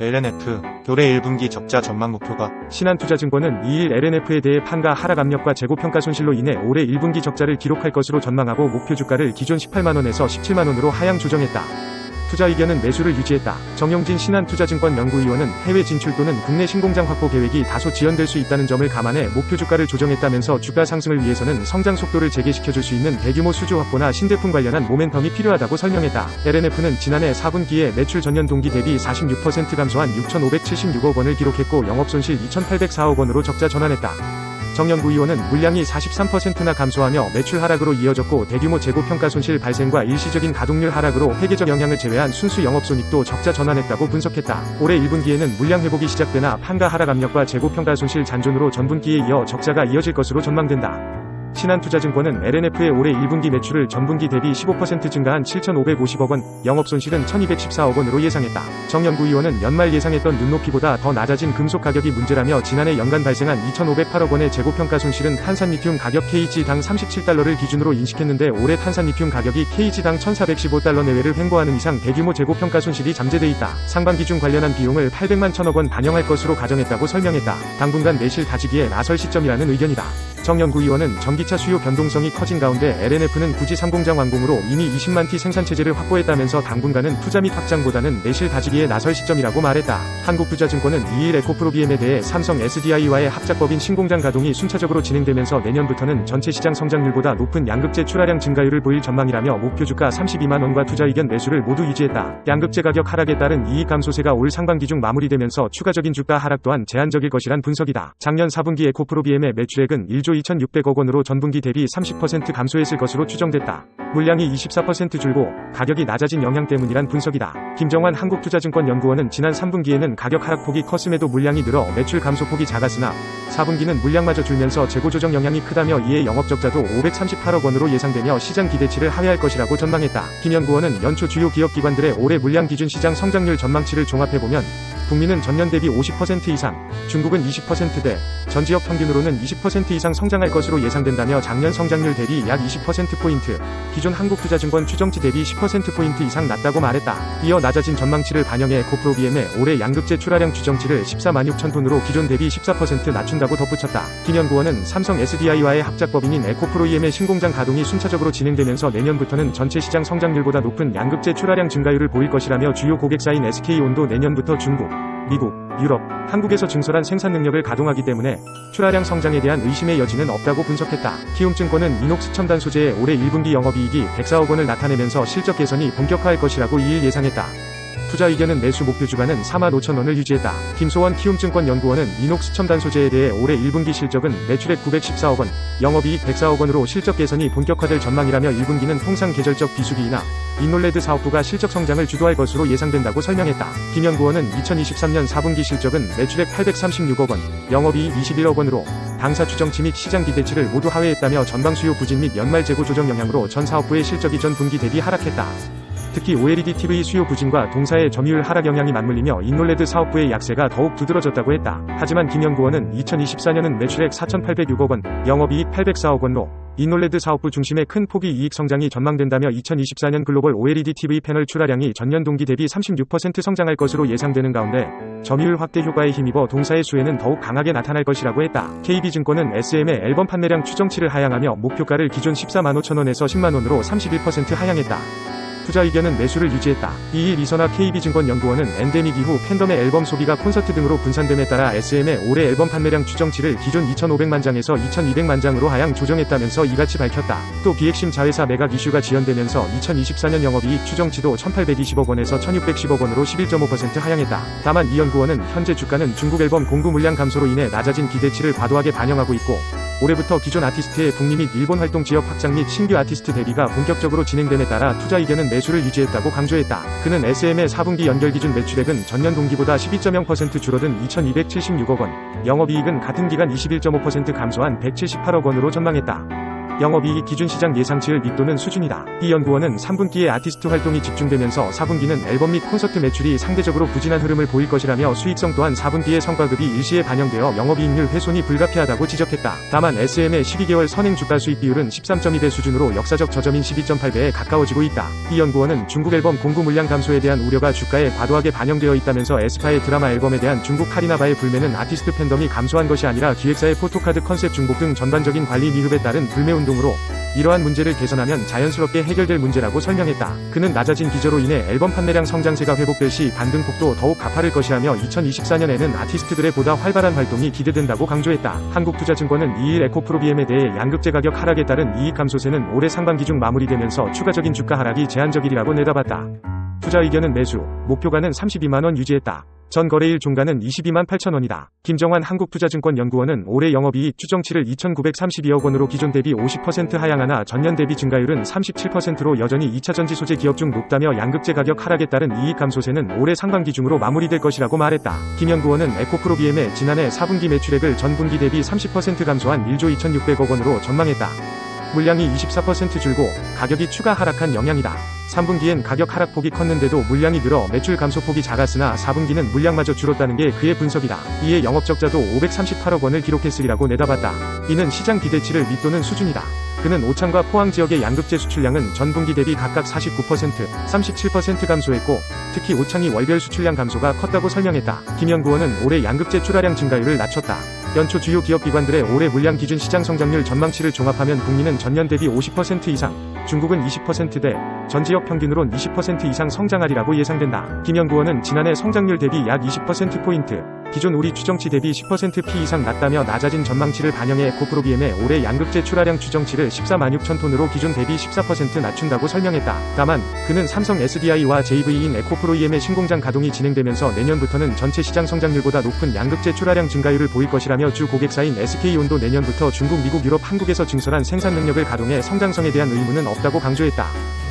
LNF 올해 1분기 적자 전망 목표가 신한투자증권은 2일 LNF에 대해 판가 하락 압력과 재고평가 손실로 인해 올해 1분기 적자를 기록할 것으로 전망하고 목표 주가를 기존 18만원에서 17만원으로 하향 조정했다. 투자 의견은 매수를 유지했다. 정용진 신한투자증권 연구위원은 해외 진출 또는 국내 신공장 확보 계획이 다소 지연될 수 있다는 점을 감안해 목표 주가를 조정했다면서 주가 상승을 위해서는 성장 속도를 재개시켜줄 수 있는 대규모 수주 확보나 신제품 관련한 모멘텀이 필요하다고 설명했다. LNF는 지난해 4분기에 매출 전년 동기 대비 46% 감소한 6,576억 원을 기록했고 영업손실 2,804억 원으로 적자 전환했다. 정연구위원은 물량이 43%나 감소하며 매출 하락으로 이어졌고 대규모 재고 평가 손실 발생과 일시적인 가동률 하락으로 회계적 영향을 제외한 순수 영업 손익도 적자 전환했다고 분석했다. 올해 1분기에는 물량 회복이 시작되나 판가 하락 압력과 재고 평가 손실 잔존으로 전분기에 이어 적자가 이어질 것으로 전망된다. 신한투자증권은 LNF의 올해 1분기 매출을 전분기 대비 15% 증가한 7,550억 원, 영업손실은 1,214억 원으로 예상했다. 정 연구위원은 연말 예상했던 눈높이보다 더 낮아진 금속 가격이 문제라며 지난해 연간 발생한 2,508억 원의 재고평가 손실은 탄산리튬 가격 KG당 37달러를 기준으로 인식했는데 올해 탄산리튬 가격이 KG당 1,415달러 내외를 횡보하는 이상 대규모 재고평가 손실이 잠재돼 있다. 상반기 중 관련한 비용을 800만 천억 원 반영할 것으로 가정했다고 설명했다. 당분간 매실 다지기에 나설 시점이라는 의견이다. 정연구위원은 전기차 수요 변동성이 커진 가운데 LNF는 굳이 3공장 완공으로 이미 20만 티 생산 체제를 확보했다면서 당분간은 투자 및 확장보다는 내실 다지기에 나설 시점이라고 말했다. 한국투자증권은 2일 에코프로비엠에 대해 삼성 SDI와의 합작법인 신공장 가동이 순차적으로 진행되면서 내년부터는 전체 시장 성장률보다 높은 양극재 출하량 증가율을 보일 전망이라며 목표 주가 32만 원과 투자 의견 매수를 모두 유지했다. 양극재 가격 하락에 따른 이익 감소세가 올 상반기 중 마무리되면서 추가적인 주가 하락 또한 제한적일 것이란 분석이다. 작년 4분기 에코프로비엠의 매출액은 1조 2,600억 원으로 전분기 대비 30% 감소했을 것으로 추정됐다. 물량이 24% 줄고 가격이 낮아진 영향 때문이란 분석이다. 김정환 한국투자증권 연구원은 지난 3분기에는 가격 하락폭이 컸음에도 물량이 늘어 매출 감소폭이 작았으나 4분기는 물량마저 줄면서 재고 조정 영향이 크다며 이에 영업적자도 538억 원으로 예상되며 시장 기대치를 하회할 것이라고 전망했다. 김 연구원은 연초 주요 기업 기관들의 올해 물량 기준 시장 성장률 전망치를 종합해보면 북미는 전년 대비 50% 이상, 중국은 20%대, 전 지역 평균으로는 20% 이상 성장할 것으로 예상된다며 작년 성장률 대비 약 20%포인트, 기존 한국투자증권 추정치 대비 10%포인트 이상 낮다고 말했다. 이어 낮아진 전망치를 반영해 에코프로비엠의 올해 양극재 출하량 추정치를 14만 6천 톤으로 기존 대비 14% 낮춘다고 덧붙였다. 김연구원은 삼성 SDI와의 합작법인인 에코프로이엠의 신공장 가동이 순차적으로 진행되면서 내년부터는 전체 시장 성장률보다 높은 양극재 출하량 증가율을 보일 것이라며 주요 고객사인 SK온도 내년부터 중국, 미국, 유럽, 한국에서 증설한 생산 능력을 가동하기 때문에 출하량 성장에 대한 의심의 여지는 없다고 분석했다. 키움증권은 이녹스 첨단 소재의 올해 1분기 영업이익이 104억 원을 나타내면서 실적 개선이 본격화할 것이라고 2일 예상했다. 투자 의견은 매수 목표 주가는 4만 5천 원을 유지했다. 김소원 키움증권 연구원은 이녹스 첨단 소재에 대해 올해 1분기 실적은 매출액 914억 원, 영업이익 104억 원으로 실적 개선이 본격화될 전망이라며 1분기는 통상 계절적 비수기이나 인놀레드 사업부가 실적 성장을 주도할 것으로 예상된다고 설명했다. 김 연구원은 2023년 4분기 실적은 매출액 836억 원, 영업이익 21억 원으로 당사 추정치 및 시장 기대치를 모두 하회했다며 전방 수요 부진 및 연말 재고 조정 영향으로 전 사업부의 실적이 전 분기 대비 하락했다. 특히 OLED TV 수요 부진과 동사의 점유율 하락 영향이 맞물리며 인놀레드 사업부의 약세가 더욱 두드러졌다고 했다. 하지만 김 연구원은 2024년은 매출액 4,806억 원, 영업이익 804억 원로 인놀레드 사업부 중심의 큰 폭의 이익 성장이 전망된다며 2024년 글로벌 OLED TV 패널 출하량이 전년 동기 대비 36% 성장할 것으로 예상되는 가운데 점유율 확대 효과에 힘입어 동사의 수혜는 더욱 강하게 나타날 것이라고 했다. KB증권은 SM의 앨범 판매량 추정치를 하향하며 목표가를 기존 14만 5천 원에서 10만 원으로 31% 하향했다. 투자 의견은 매수를 유지했다. 2일 이선화 KB증권 연구원은 엔데믹 이후 팬덤의 앨범 소비가 콘서트 등으로 분산됨에 따라 SM의 올해 앨범 판매량 추정치를 기존 2,500만 장에서 2,200만 장으로 하향 조정했다면서 이같이 밝혔다. 또 비핵심 자회사 매각 이슈가 지연되면서 2024년 영업이익 추정치도 1,820억 원에서 1,610억 원으로 11.5% 하향했다. 다만 이 연구원은 현재 주가는 중국 앨범 공구 물량 감소로 인해 낮아진 기대치를 과도하게 반영하고 있고 올해부터 기존 아티스트의 북미 및 일본 활동 지역 확장 및 신규 아티스트 대비가 본격적으로 진행됨에 따라 투자 의견은 매수를 유지했다고 강조했다. 그는 SM의 4분기 연결 기준 매출액은 전년 동기보다 12.0% 줄어든 2,276억 원, 영업이익은 같은 기간 21.5% 감소한 178억 원으로 전망했다. 영업이익 기준 시장 예상치를 밑도는 수준이다. 이 연구원은 3분기에 아티스트 활동이 집중되면서 4분기는 앨범 및 콘서트 매출이 상대적으로 부진한 흐름을 보일 것이라며 수익성 또한 4분기의 성과급이 일시에 반영되어 영업이익률 훼손이 불가피하다고 지적했다. 다만 SM의 12개월 선행 주가 수익 비율은 13.2배 수준으로 역사적 저점인 12.8배에 가까워지고 있다. 이 연구원은 중국 앨범 공구 물량 감소에 대한 우려가 주가에 과도하게 반영되어 있다면서 에스파의 드라마 앨범에 대한 중국 카리나바의 불매는 아티스트 팬덤이 감소한 것이 아니라 기획사의 포토카드 컨셉 중복 등 전반적인 관리 미흡에 따른 불매 운 동으로 이러한 문제를 개선하면 자연스럽게 해결될 문제라고 설명했다. 그는 낮아진 기저로 인해 앨범 판매량 성장세가 회복될 시 반등폭도 더욱 가파를 것이라며 2024년에는 아티스트들의 보다 활발한 활동이 기대된다고 강조했다. 한국투자증권은 2일 에코프로비엠에 대해 양극재 가격 하락에 따른 이익 감소세는 올해 상반기 중 마무리되면서 추가적인 주가 하락이 제한적이라고 내다봤다. 투자 의견은 매수, 목표가는 32만원 유지했다. 전 거래일 종가는 22만 8천 원이다. 김정환 한국투자증권 연구원은 올해 영업이익 추정치를 2,932억 원으로 기존 대비 50% 하향하나 전년 대비 증가율은 37%로 여전히 2차전지 소재 기업 중 높다며 양극재 가격 하락에 따른 이익 감소세는 올해 상반기 중으로 마무리될 것이라고 말했다. 김 연구원은 에코프로비엠의 지난해 4분기 매출액을 전분기 대비 30% 감소한 1조 2,600억 원으로 전망했다. 물량이 24% 줄고 가격이 추가 하락한 영향이다. 3분기엔 가격 하락폭이 컸는데도 물량이 늘어 매출 감소폭이 작았으나 4분기는 물량마저 줄었다는 게 그의 분석이다. 이에 영업적자도 538억 원을 기록했으리라고 내다봤다. 이는 시장 기대치를 밑도는 수준이다. 그는 오창과 포항 지역의 양극재 수출량은 전분기 대비 각각 49%, 37% 감소했고 특히 오창이 월별 수출량 감소가 컸다고 설명했다. 김 연구원은 올해 양극재 출하량 증가율을 낮췄다. 연초 주요 기업 기관들의 올해 물량 기준 시장 성장률 전망치를 종합하면 북미는 전년 대비 50% 이상, 중국은 20%대, 전 지역 평균으론 20% 이상 성장하리라고 예상된다. 김 연구원은 지난해 성장률 대비 약 20%포인트, 기존 우리 추정치 대비 10%P 이상 낮다며 낮아진 전망치를 반영해 에코프로비엠의 올해 양극재 출하량 추정치를 14만 6천 톤으로 기존 대비 14% 낮춘다고 설명했다. 다만 그는 삼성 SDI와 JV인 에코프로이엠의 신공장 가동이 진행되면서 내년부터는 전체 시장 성장률보다 높은 양극재 출하량 증가율을 보일 것이라며 주 고객사인 SK온도 내년부터 중국, 미국, 유럽, 한국에서 증설한 생산 능력을 가동해 성장성에 대한 의무는 없다고 강조했다.